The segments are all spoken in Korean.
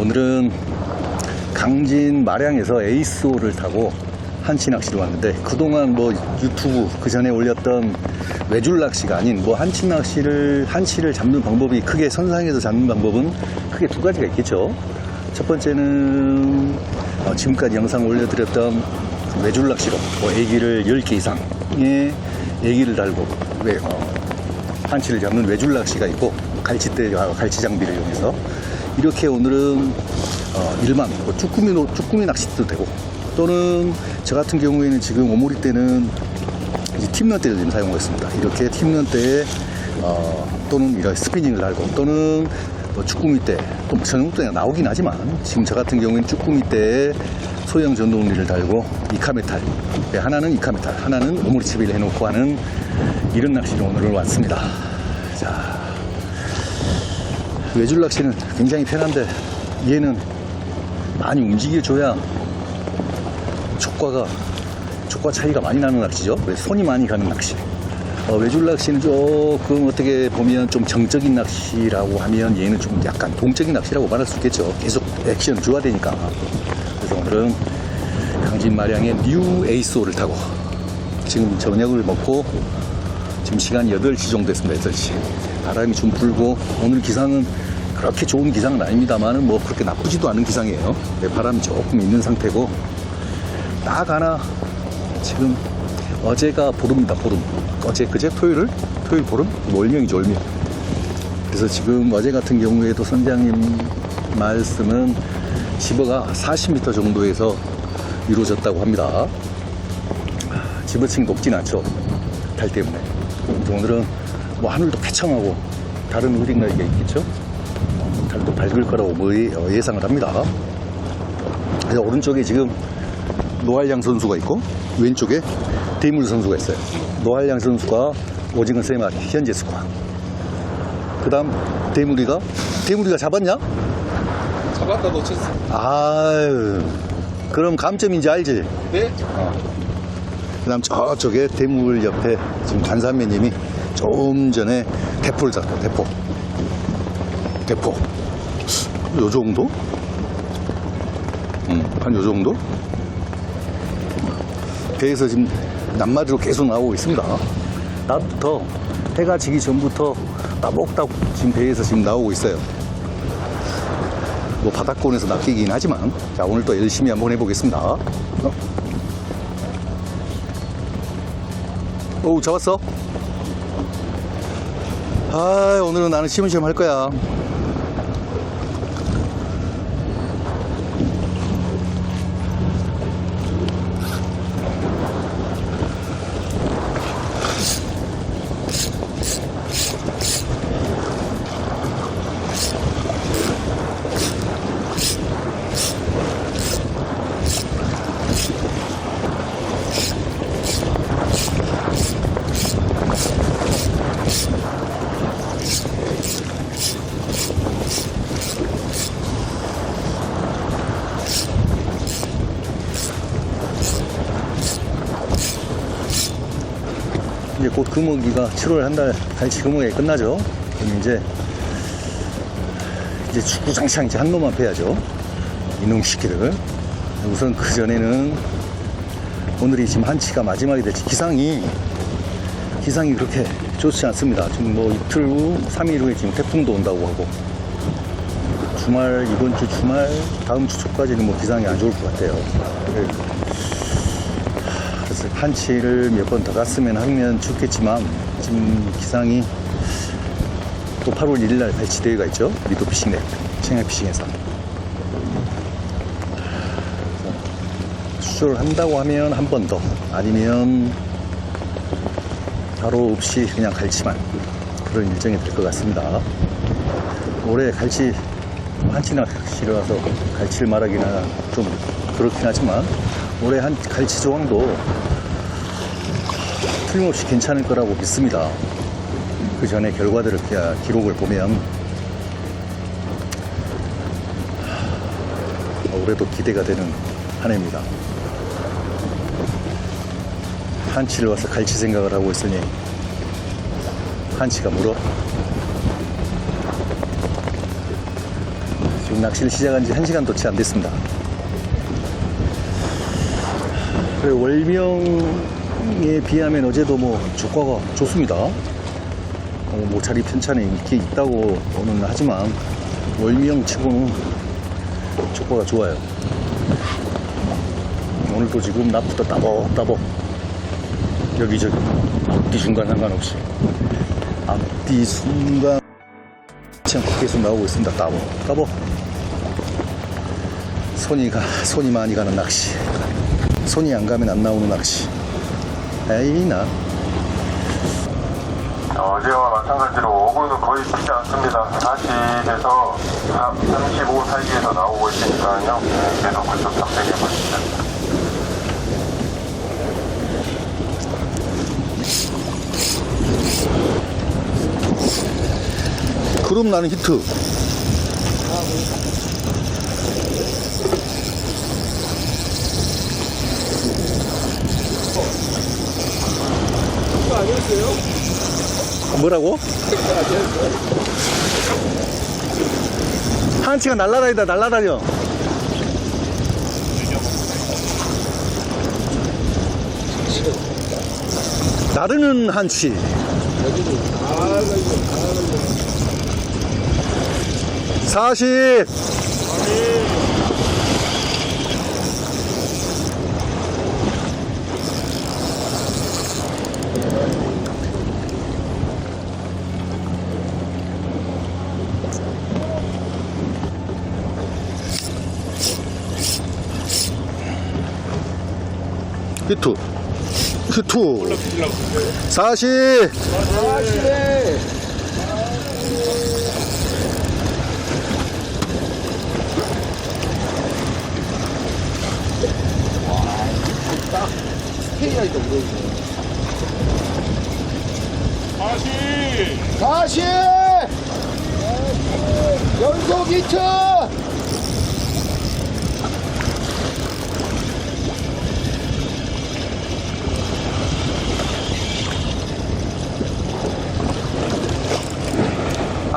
오늘은 강진 마량에서 에이스호를 타고 한치 낚시로 왔는데 그동안 뭐 유튜브 그 전에 올렸던 외줄 낚시가 아닌 뭐 한치 낚시를 한치를 잡는 방법이 크게 선상에서 잡는 방법은 크게 두 가지가 있겠죠. 첫 번째는 어, 지금까지 영상 올려드렸던 외줄 낚시로 뭐 애기를 10개 이상의 애기를 달고 왜, 어, 한치를 잡는 외줄 낚시가 있고 갈치대와 갈치 장비를 이용해서 이렇게 오늘은 어, 일반 뭐 쭈꾸미 노- 쭈꾸미 낚시도 되고 또는 저 같은 경우에는 지금 오모리 때는 이제 팀런대를 좀 사용하겠습니다. 이렇게 팀런대에 어, 또는 이런 스피닝을 달고 또는 뭐 쭈꾸미 때, 또 전용대가 나오긴 하지만 지금 저 같은 경우에는 쭈꾸미 때에 소형 전동리를 달고 이카메탈 네, 하나는 이카메탈 하나는 오모리 채비를 해놓고 하는 이런 낚시를 오늘 왔습니다. 자 외줄 낚시는 굉장히 편한데 얘는 많이 움직여줘야 촉과가 촉과 차이가 많이 나는 낚시죠. 왜 손이 많이 가는 낚시. 어, 외줄 낚시는 조금 어떻게 보면 좀 정적인 낚시라고 하면 얘는 좀 약간 동적인 낚시라고 말할 수 있겠죠. 계속 액션 줘야 되니까. 그래서 오늘은 강진 마량의 뉴 에이스호를 타고 지금 저녁을 먹고 지금 시간이 8시 정도 됐습니다. 8시. 바람이 좀 불고 오늘 기상은 그렇게 좋은 기상은 아닙니다만은 뭐 그렇게 나쁘지도 않은 기상이에요. 네, 바람이 조금 있는 상태고 딱 하나 지금 어제가 보름이다 보름. 어제 그제? 토요일 토요일 보름? 월명이죠 월명. 그래서 지금 어제 같은 경우에도 선장님 말씀은 집어가 40m 정도에서 이루어졌다고 합니다. 집어층이 높진 않죠. 달 때문에. 오늘은 뭐 하늘도 쾌청하고 다른 날이 있겠죠 어, 달도 밝을 거라고 뭐 예- 어, 예상을 합니다 그래서 오른쪽에 지금 노할양 선수가 있고 왼쪽에 대물 선수가 있어요. 노할양 선수가 오징어 세 마리 현재 스코어. 그 다음 대물이가 대물이가 잡았냐? 잡았다 놓쳤어. 아유 그럼 감점인지 알지? 네? 그다음 저쪽에 대물 옆에 지금 간산매님이 조금 전에 대포를 잡고 대포 대포 요 정도? 음 한 요 정도? 배에서 지금 낱마디로 계속 나오고 있습니다. 낮부터 해가 지기 전부터 따복따복 지금 배에서 지금 나오고 있어요. 뭐 바닥권에서 낚이긴 하지만 자 오늘 또 열심히 한번 해보겠습니다. 어? 오 잡았어? 아 오늘은 나는 시험시험 할 거야. 곧 금어기가 7월 한달 갈치 금어기 끝나죠. 그럼 이제 이제 주구장창 이제 한 놈만 패야죠. 이놈 시키를. 우선 그 전에는 오늘이 지금 한치가 마지막이 될지 기상이 기상이 그렇게 좋지 않습니다. 지금 뭐 이틀 후, 3일 후에 지금 태풍도 온다고 하고 주말 이번 주 주말 다음 주 초까지는 뭐 기상이 안 좋을 것 같아요. 한치를 몇 번 더 갔으면 하면 좋겠지만 지금 기상이 또 8월 1일 날 발치 대회가 있죠. 리도 피싱넷 청양 피싱에서 수조를 한다고 하면 한 번 더 아니면 바로 없이 그냥 갈치만 그런 일정이 될 것 같습니다. 올해 갈치 한치 낚시를 와서 갈치를 말하기는 좀 그렇긴 하지만 올해 한 갈치 조항도 틀림없이 괜찮을 거라고 믿습니다. 그 전에 결과들을 기- 기록을 보면 하, 올해도 기대가 되는 한 해입니다. 한치를 와서 갈치 생각을 하고 있으니 한치가 물어 지금 낚시를 시작한 지 1시간도 채 안 됐습니다. 월명 에 비하면 어제도 뭐 조과가 좋습니다. 어, 뭐 자리 편찬에 있게 있다고는 하지만 월명 치고는 조과가 좋아요. 오늘도 지금 낮부터 따벅따벅 여기저기 앞뒤 중간 상관없이 앞뒤 순간 않고 계속 나오고 있습니다. 따벅 따벅 손이 가 손이 많이 가는 낚시 손이 안 가면 안 나오는 낚시 에이 나 어제와 마찬가지로 어구는 거의 피지 않습니다. 다시 돼서 35 사이에서 나오고 있으니까요. 네, 계속 그쪽 탐색해 보시죠. 그럼 나는 히트 뭐라고? 한치가 날라다니다 날라다녀. 나르는 한치 사십 히트 히트 사십 다시. 연속 히트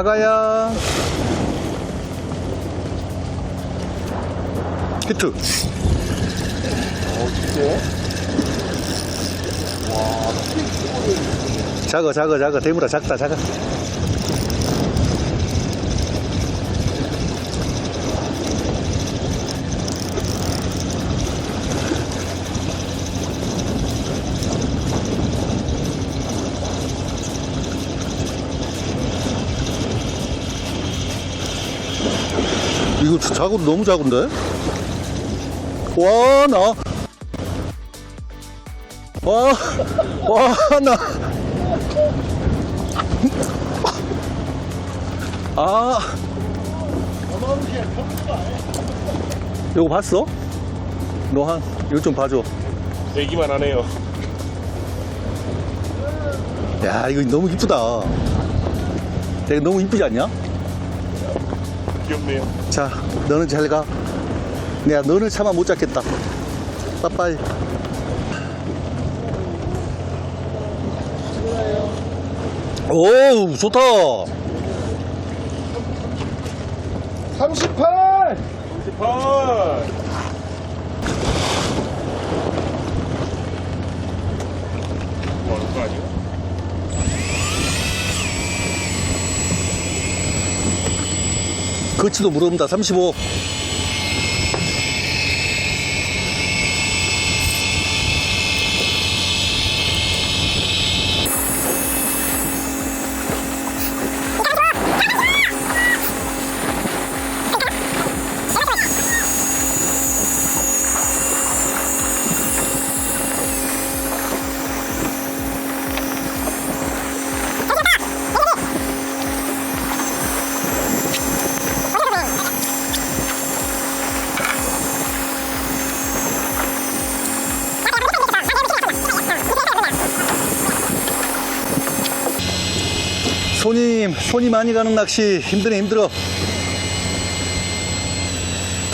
아가야. 히트. 작아 작아 작아. 대물아 작다 작아 작은 너무 작은데? 와, 나. 와, 와, 나. 아. 이거 봤어? 너 한, 이거 좀 봐줘. 얘기만 하네요. 야, 이거 너무 이쁘다. 되게 너무 이쁘지 않냐? 귀엽네요. 자, 너는 잘 가. 내가 너를 차마 못 잡겠다. 빠빠이. 오우, 좋다. 38! 38! 거치도 물어본다. 35. 손이, 많이 가는 낚시 힘드네, 힘들어.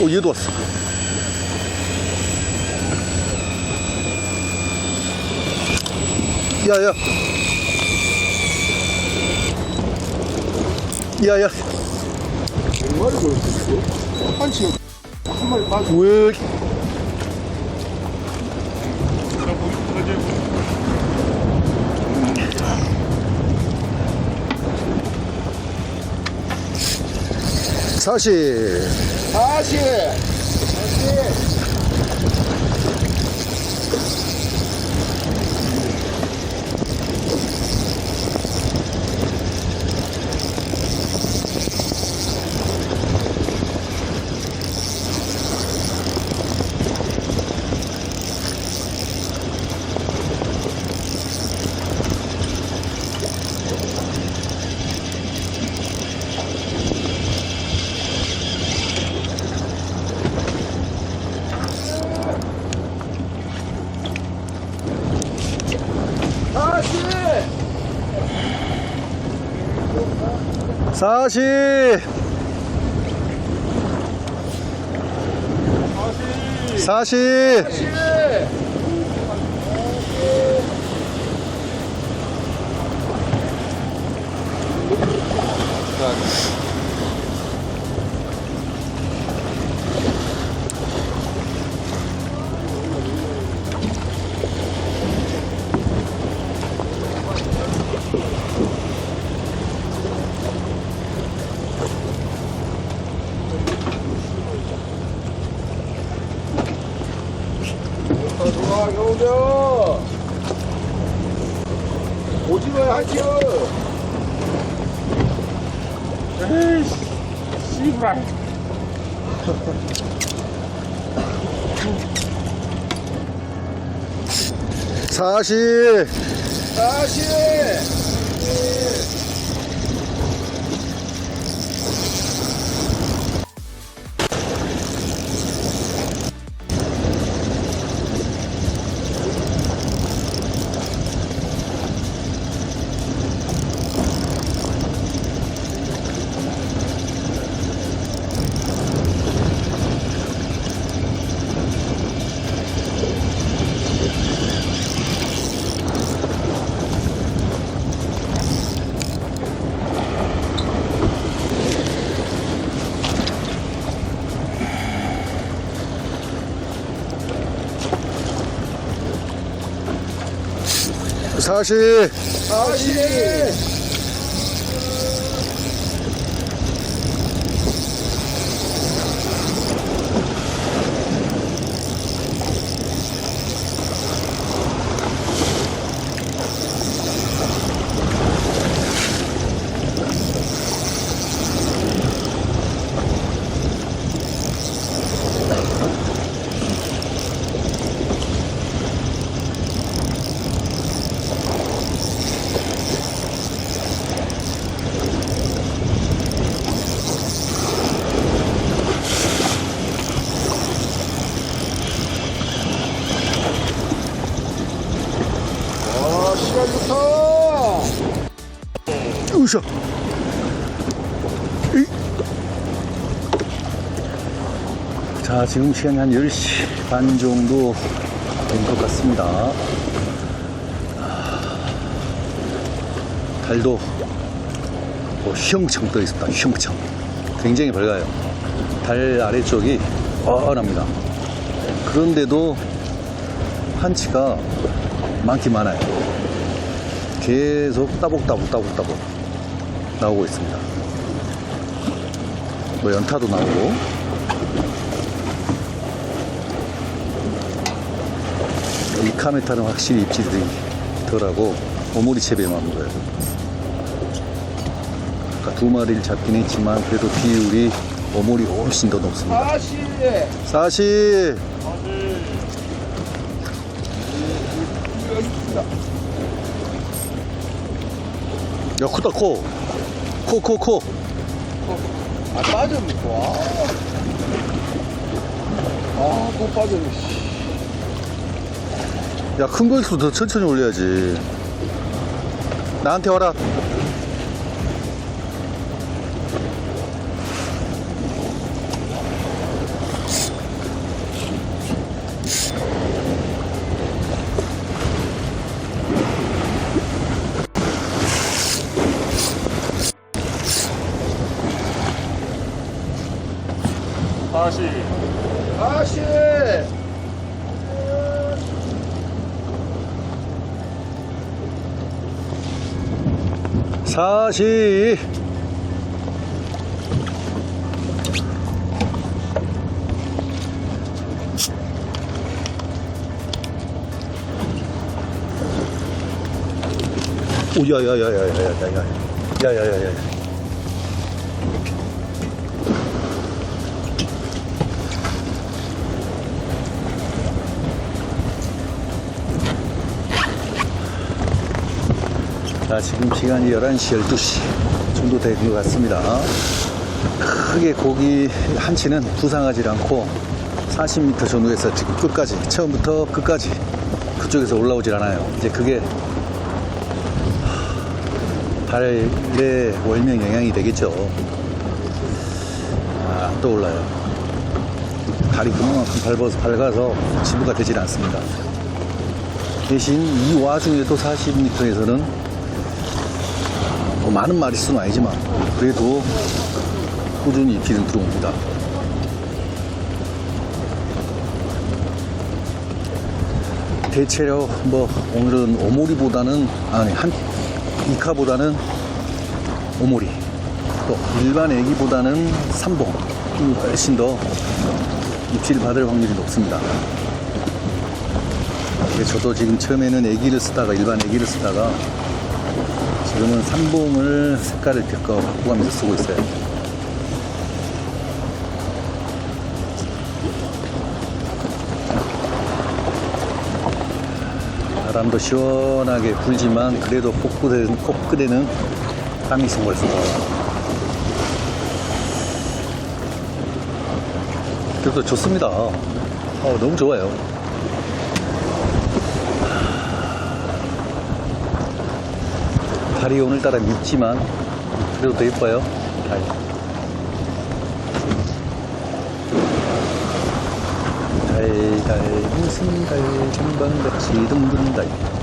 오, 얘도 왔어. 야, 야. 야, 야. 정말 그렇겠어 한치 한 마리 빠져. 왜? 40 40 40 40 40 40 야, 여우야. 오징어야, 하지요. 에이씨, 씨발. 사실. 사실. 예. 사실 다시. 아, 시간 좋다. 으쌰 이. 자 지금 시간이 한 10시 반 정도 된 것 같습니다. 아, 달도 뭐 휘영청 떠 있습니다 휘영청 굉장히 밝아요. 달 아래쪽이 뻔합니다. 그런데도 한치가 많긴 많아요. 계속 따복따복 따복따복 나오고 있습니다. 뭐 연타도 나오고 이 카메타는 확실히 입질이 덜하고 오모리 맞는 거예요. 아까 두 마리를 잡긴 했지만 그래도 비율이 오모리 훨씬 더 높습니다. 다시. 사실 야 크다 코. 코, 코, 코. 아, 빠졌네, 또. 아, 아, 또 빠졌네. 씨. 야, 큰 거일수록 더 천천히 올려야지. 나한테 와라. 사시 오야야야야야야야야야야야 자, 지금 시간이 11시, 12시 정도 된 것 같습니다. 크게 고기 한치는 부상하지 않고 40m 정도에서 지금 끝까지, 처음부터 끝까지 그쪽에서 올라오질 않아요. 이제 그게 발의 월명 영향이 되겠죠. 아, 또 올라요. 발이 그만큼 밟아서, 밝아서 지부가 되질 않습니다. 대신 이 와중에도 40m에서는 뭐 많은 마리수는 아니지만 그래도 꾸준히 입질은 들어옵니다. 대체로 뭐 오늘은 오모리보다는 아니 한 이카보다는 오모리 또 일반 애기보다는 삼봉 이 훨씬 더 입질 받을 확률이 높습니다. 저도 지금 처음에는 애기를 쓰다가 일반 애기를 쓰다가 지금은 삼봉을 색깔을 바꿔 바꿔가면서 쓰고 있어요. 바람도 시원하게 불지만 그래도 코끝에는, 코끝에는 땀이 스멀스멀. 그래도 좋습니다. 어, 너무 좋아요. 달이 오늘따라 밉지만 그래도 더 예뻐요. 달. 달, 달, 무슨 달, 금방 같이 둥근 달.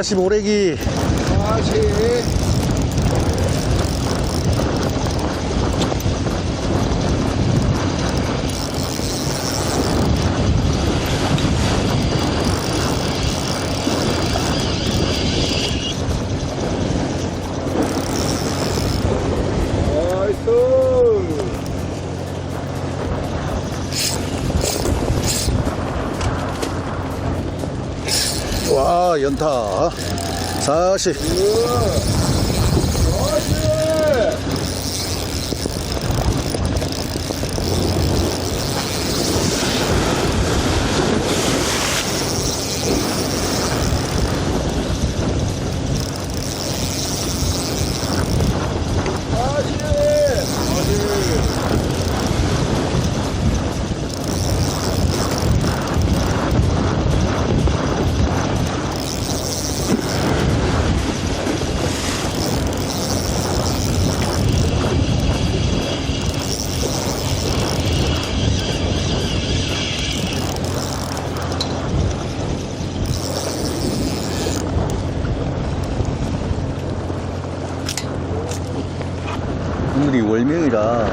아, 다시 모래기. 아, 다시 많다 40 국물이 월명이라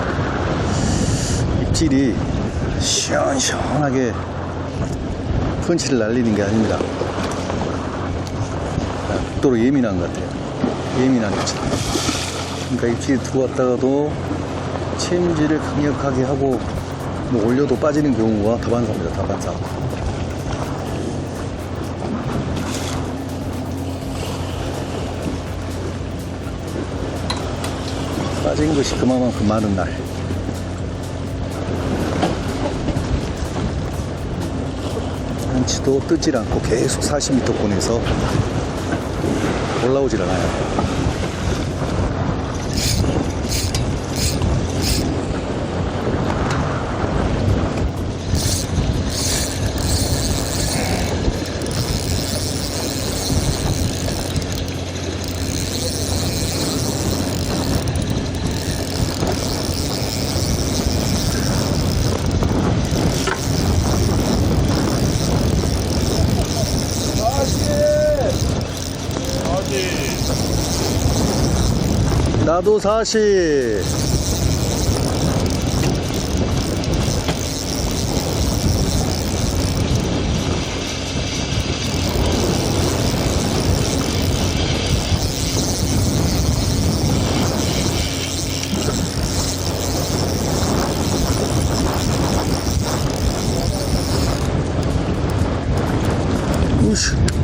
입질이 시원시원하게 펀치를 날리는 게 아닙니다. 극도로 예민한 것 같아요. 예민한 입질. 그러니까 입질이 들어왔다가도 체인지를 강력하게 하고 뭐 올려도 빠지는 경우가 다반사입니다. 다반사. 빠진 것이 그만큼 많은 날. 한치도 뜨질 않고 계속 40m 권에서 올라오질 않아요. 40. 나도 40. 우씨.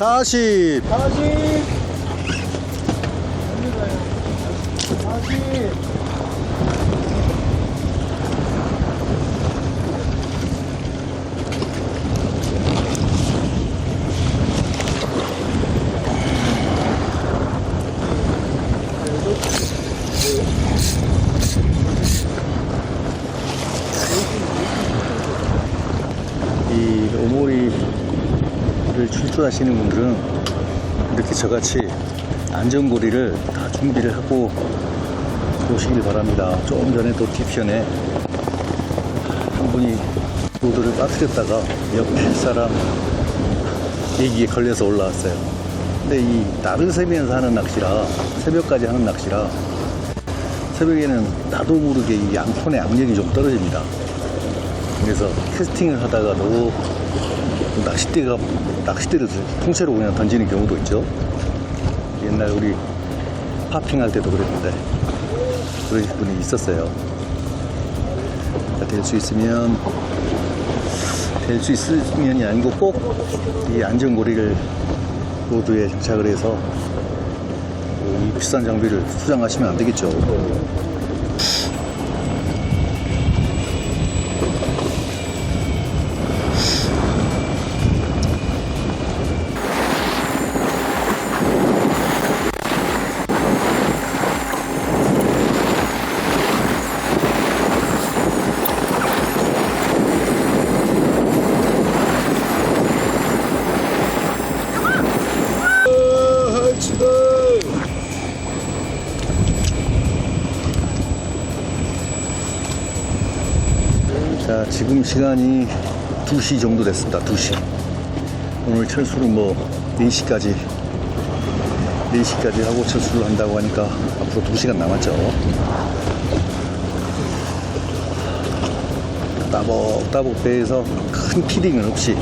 40. 40. 몇 메다예요? 40. 이 오모리를 출조하시는 분들은 이렇게 저같이 안전고리를 다 준비를 하고 오시길 바랍니다. 조금 전에 또 뒤편에 한 분이 보드를 빠뜨렸다가 옆에 사람 얘기에 걸려서 올라왔어요. 근데 이 나르세미에서 하는 낚시라 새벽까지 하는 낚시라 새벽에는 나도 모르게 이 양손의 악력이 좀 떨어집니다. 그래서 캐스팅을 하다가도 낚싯대가 낚싯대를 통째로 그냥 던지는 경우도 있죠. 옛날 우리 파핑할 때도 그랬는데 그러신 분이 있었어요. 될 수 있으면 될 수 있으면이 아니고 꼭 이 안전고리를 모두에 장착을 해서 이 비싼 장비를 수장하시면 안 되겠죠. 어, 지금. 자, 지금 시간이 2시 정도 됐습니다. 2시. 오늘 철수는 뭐 4시까지 4시까지 하고 철수를 한다고 하니까 앞으로 2시간 남았죠. 따복따복 배에서 큰 피딩은 없이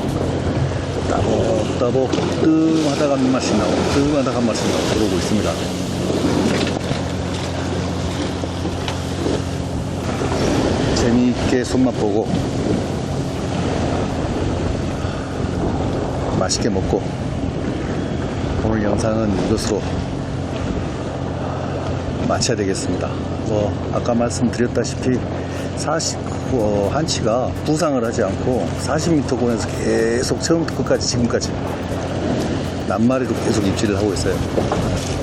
따복따복 뜸하다가 한 맛이 나오고 뜸하다가 한 맛이 나오고 그러고 있습니다. 재미있게 손맛 보고 맛있게 먹고 오늘 영상은 이것으로 마쳐야 되겠습니다. 뭐 아까 말씀드렸다시피 40 어, 한치가 부상을 하지 않고 40m 권에서 계속 처음부터 끝까지 지금까지 낱마리로 계속 입질을 하고 있어요.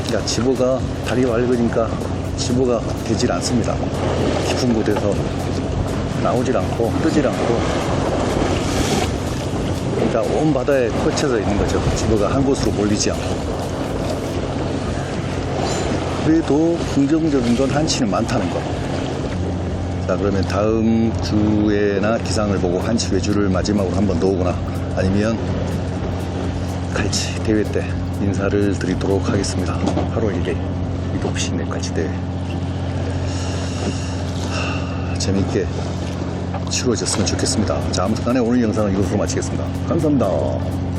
그러니까 집어가 다리가 맑으니까 집어가 되질 않습니다. 깊은 곳에서 나오질 않고 뜨질 않고 그러니까 온 바다에 펼쳐져 있는 거죠. 집어가 한 곳으로 몰리지 않고 그래도 긍정적인 건 한치는 많다는 거. 자 그러면 다음 주에나 기상을 보고 한치 외주를 마지막으로 한번더 오거나 아니면 갈치 대회 때 인사를 드리도록 하겠습니다. 8월 1일 이독시 넷갈치 대회 하, 재밌게 치루어졌으면 좋겠습니다. 자 아무튼 간에 오늘 영상은 이것으로 마치겠습니다. 감사합니다.